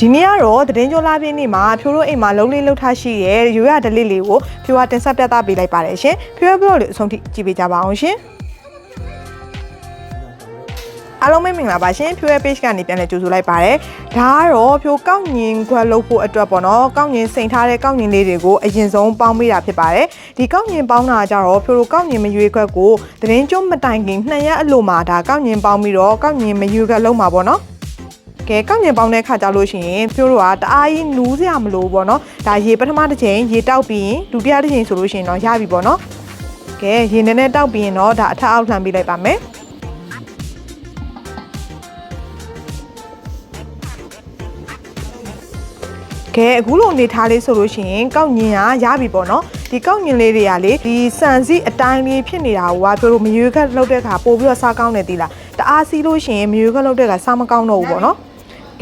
ဒီနေ့ကတော့သတင်းကြောလာပြင်းနေ့မှာဖြိုးတို့အိမ်မှာလုံးလေးလှုပ်ထားရှိရဲ့ရိုးရဒလေးလေးကိုဖြိုးကတင်ဆက်ပြသပေးလိုက်ပါတယ်ရှင်ဖြိုးရဘလော့လေးအဆုံးထိကြည့်ပေးကြပါအောင်ရှင်အားလုံးပဲမင်္ဂလာပါရှင်ဖြိုးရ page ကနေပြန်လည်ကြိုဆိုလိုက်ပါတယ်ဒါကတော့ဖြိုးကောက်ညင်ခွက်လုပ်ဖို့အတွက်ပေါ့နော်ကောက်ညင်စိန်ထားတဲ့ကောက်ညင်လေးတွေကိုအရင်ဆုံးပေါင်းပေးတာဖြစ်ပါတယ်ဒီကောက်ညင်ပေါင်းတာကြတော့ဖြိုးတို့ကောက်ညင်မရွေးခွက်ကိုသတင်းကျုံမတိုင်ခင်နှစ်ရက်အလိုမှာဒါကောက်ညင်ပေါင်းပြီးတော့ကောက်ညင်မရွေးခွက်လုံးမှာပေါ့နော် ကဲကောက်ညင်ပေါင်းတဲ့ခါကြလို့ရှိရင်ပြိုးတို့ကတအားကြီးနူးစရာမလိုဘူးပေါ့နော်ဒါရေပထမတစ်ချိန်ရေတောက်ပြီးရင်ဒုတိယတစ်ချိန်ဆိုလို့ရှိရင်တော့ရပြီပေါ့နော်ကဲရေနည်းနည်းတောက်ပြီးရင်တော့ဒါအထက်အောက်လှမ်းပေးလိုက်ပါမယ်ကဲအခုလိုအနေထားလေးဆိုလို့ရှိရင်ကောက်ညင်ကရပြီပေါ့နော်ဒီကောက်ညင်လေးတွေကလေဒီစံစည်းအတိုင်းလေးဖြစ်နေတာဟိုကပြောလို့မရွေးခက်လောက်တဲ့ခါပို့ပြီးတော့စားကောင်းနေသေးလားတအားစီးလို့ရှိရင်မရွေးခက်လောက်တဲ့ခါစားမကောင်းတော့ဘူးပေါ့နော်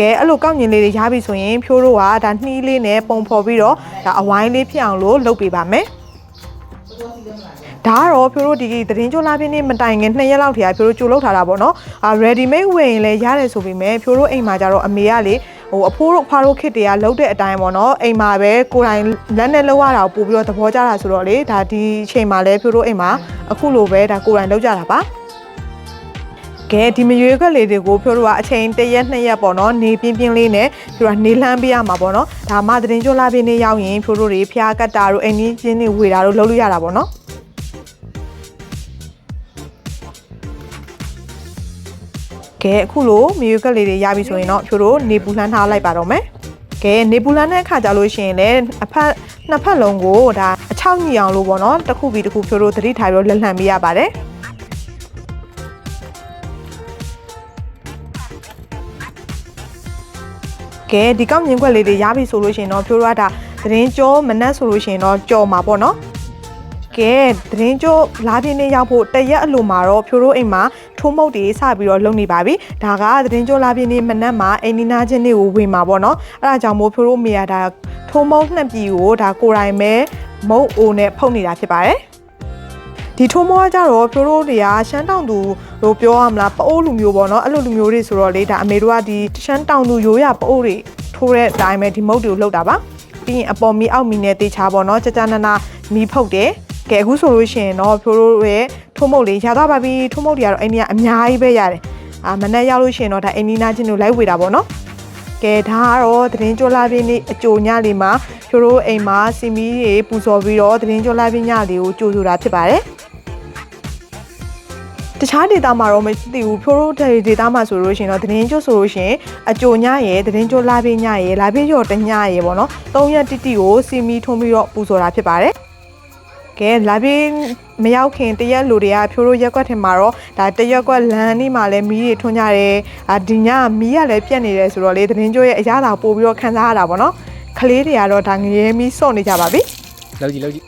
ကဲအဲ့လိုကောက်ညင်လေးတွေရပြီဆိုရင်ဖြိုးတို့ကဒါနှီးလေးနဲ့ပုံဖော်ပြီးတော့ဒါအဝိုင်းလေးဖြစ်အောင်လို့လုပ်ပေးပါမယ်ဒါကတော့ဖြိုးတို့ဒီသတင်းကြိုလာပြင်းနေမတိုင်ခင်2ရက်လောက်ထိကဖြိုးတို့ကြိုလုပ်ထားတာပေါ့နော်အာ ready made ဝယ်ရင်လည်းရတယ်ဆိုပေမဲ့ဖြိုးတို့အိမ်မှာကြတော့အမေကလေဟိုအဖိုးတို့အဖွားတို့ခစ်တွေကလုပ်တဲ့အတိုင်းပေါ့နော်အိမ်မှာပဲကိုယ်တိုင်လက်နဲ့လုပ်ရတာကိုပို့ပြီးတော့သဘောကျတာဆိုတော့လေဒါဒီချိန်မှာလည်းဖြိုးတို့အိမ်မှာအခုလိုပဲဒါကိုယ်တိုင်လုပ်ကြတာပါ ကဲဒီမရွေးခွက်လေးတွေကိုဖြိုးတို့ကအချိန်တစ်ရက်နှစ်ရက်ပေါ့နော်နေပြင်းပြင်းလေးနဲ့ဖြိုးတို့ကနေလှမ်းပေးရမှာပေါ့နော်ဒါမှသတင်းကြိုလာပြင်းနေရောက်ရင်ဖြိုးတို့တွေဖျားကတ်တာတို့အိမ်ကြီးချင်းတွေဝေတာတို့လုပ်လို့ရတာပေါ့နော်ကဲအခုလိုမရွေးခွက်လေးတွေရပြီဆိုရင်တော့ဖြိုးတို့နေပူလှမ်းထားလိုက်ပါတော့မယ်ကဲနေပူလန်းတဲ့အခါကြလို့ရှိရင်လည်းအဖက်နှစ်ဖက်လုံးကိုဒါအချောက်ညီအောင်လို့ပေါ့နော်တစ်ခုပြီးတစ်ခုဖြိုးတို့သတိထားပြီးတော့လက်လှန်ပေးရပါတယ် ကဲဒီကောက်မြင်ခွက်လေးတွေရပြီဆိုလို့ရှိရင်တော့ဖြိုးရတာသတင်းကြောမနက်ဆိုလို့ရှိရင်တော့ကြော်မှာပေါ့နော်ကဲသတင်းကြောလာပြင်းနေရောက်ဖို့တရက်အလိုမှာတော့ဖြိုးတို့အိမ်မှာထိုးမုတ်တွေစပြီးတော့လုပ်နေပါပြီဒါကသတင်းကြောလာပြင်းနေမနက်မှာအိမ်နီနာချင်းတွေကိုဝင်မှာပေါ့နော်အဲ့ဒါကြောင့်မို့ဖြိုးတို့မေရတာထိုးမုတ်နှစ်ပြည်ကိုဒါကိုယ်တိုင်ပဲမုတ်အိုနဲ့ဖုတ်နေတာဖြစ်ပါတယ် ဒီထိုးမောကကြတော့ဖြိုးတို့တွေကရှမ်းတောင်သူလို့ပြောရမလားပအိုးလူမျိုးပေါ့နော်အဲ့လိုလူမျိုးတွေဆိုတော့လေဒါအမေတို့ကဒီရှမ်းတောင်သူရိုးရပအိုးတွေထိုးတဲ့အတိုင်းပဲဒီမုတ်တွေကိုလှုပ်တာပါပြီးရင်အပေါ်မီအောက်မီနဲ့တေချာပေါ့နော်ကြကြနာနာမီဖုတ်တယ်ကဲအခုဆိုလို့ရှိရင်တော့ဖြိုးတို့ရဲ့ထိုးမုတ်လေးရသွားပါပြီထိုးမုတ်တွေကတော့အိမ်ကြီးကအများကြီးပဲရတယ်အာမနေ့ရောက်လို့ရှိရင်တော့ဒါအိမ်နီနာချင်းတို့လိုက်ဝေတာပေါ့နော် ကဲဒါကတော့သတင်းကြိုလာပြင်းနေ့အကြိုညလေးမှာဖြိုးတို့အိမ်မှာစီမီတွေပူဇော်ပြီးတော့သတင်းကြိုလာပြင်းညလေးကိုကြိုဆိုတာဖြစ်ပါတယ်တခြားဒေတာမှာတော့မသိဘူးဖြိုးတို့ဒေတာမှာဆိုလို့ရှိရင်တော့သတင်းကျွတ်ဆိုလို့ရှိရင်အကြိုညရယ်သတင်းကျွတ်လာပေးညရယ်လာပေးရောတညရယ်ပေါ့နော်၃ရက်တိတိကိုစီမီထုံးပြီးတော့ပူဇော်တာဖြစ်ပါတယ် ကဲလာပေးမရောက်ခင်တရက်လူတွေကဖြိုးတို့ရက်ကွက်ထင်မှာတော့ဒါတရက်ကွက်လမ်းนี่မှာလည်းမီးတွေထွန်းကြတယ်အာဒီညမီးကလည်းပြက်နေတယ်ဆိုတော့လေသတင်းကျွတ်ရဲ့အရသာပို့ပြီးတော့ခန်းစားရတာပေါ့နော်ကလေးတွေကတော့ဒါငရဲမီးစော့နေကြပါပြီလောက်ကြည့်လောက်ကြည့်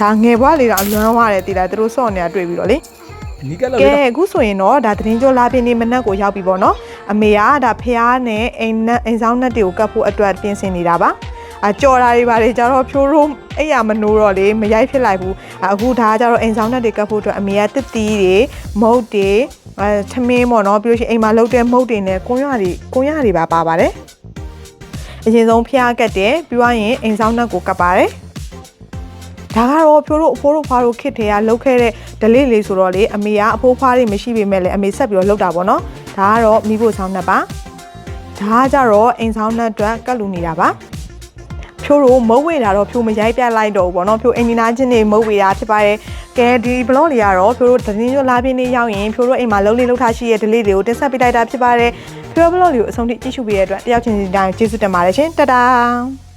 ဒါငယ်ဘွားလေးတော့လွမ်းသွားတယ်တည်လားသူတို့စော့နေတာတွေ့ပြီးတော့လေနီးကက်လောက်ကဲရတော့အခုဆိုရင်တော့ဒါသတင်းကြောလာပြင်းနေမနက်ကိုရောက်ပြီပေါ့နော်အမေကဒါဖះနဲ့အိမ်နက်အိမ်ဆောင်နက်တွေကိုကတ်ဖို့အတွက်ပြင်ဆင်နေတာပါ အကြော်တာတွေပါတယ်ကြတော့ဖြိုးရုံးအဲ့ရမနိုးတော့လေမရိုက်ဖြစ်လိုက်ဘူးအခုဒါကကြတော့အိမ်ဆောင်နက်တွေကတ်ဖို့အတွက်အမေကတစ်တီးတွေမုတ်တွေအဲသမင်းပေါ့နော်ပြီးလို့ရှိရင်အိမ်မှာလုပ်တဲ့မုတ်တွေနဲ့ကွန်းရတွေကွန်းရတွေပါပါပါတယ်အရင်ဆုံးဖះကတ်တယ်ပြီးသွားရင်အိမ်ဆောင်နက်ကိုကတ်ပါတယ်ဒါကတော့ဖြိုးတို့အဖိုးတို့ဖွားတို့ခစ်တွေကလုတ်ခဲ့တဲ့ဒလေးလေးဆိုတော့လေအမေကအဖိုးဖွားတွေမရှိပေမဲ့လည်းအမေဆက်ပြီးတော့လုပ်တာပေါ့နော်ဒါကတော့မိဖို့ဆောင်းနှက်ပါဒါကကြတော့အိမ်ဆောင်းနှက်အတွက်ကတ်လူနေတာပါ ဖြိုးတို့မုတ်ဝေတာတော့ဖြိုးမရိုက်ပြတ်လိုက်တော့ဘူးပေါ့နော်ဖြိုးအင်ဂျင်နာချင်းတွေမုတ်ဝေတာဖြစ်ပါတယ်ကဲဒီဘလော့လေးကတော့ဖြိုးတို့သတင်းကျွလာပြင်းနေရောက်ရင်ဖြိုးတို့အိမ်မှာလုံးလေးလုံးထားရှိတဲ့ဒလေးတွေကိုတင်ဆက်ပေးလိုက်တာဖြစ်ပါတယ်ဖြိုးဘလော့လေးကိုအဆုံးထိကြည့်ရှုပေးတဲ့အတွက်တယောက်ချင်းစီတိုင်းကျေးဇူးတင်ပါတယ်ရှင်တတား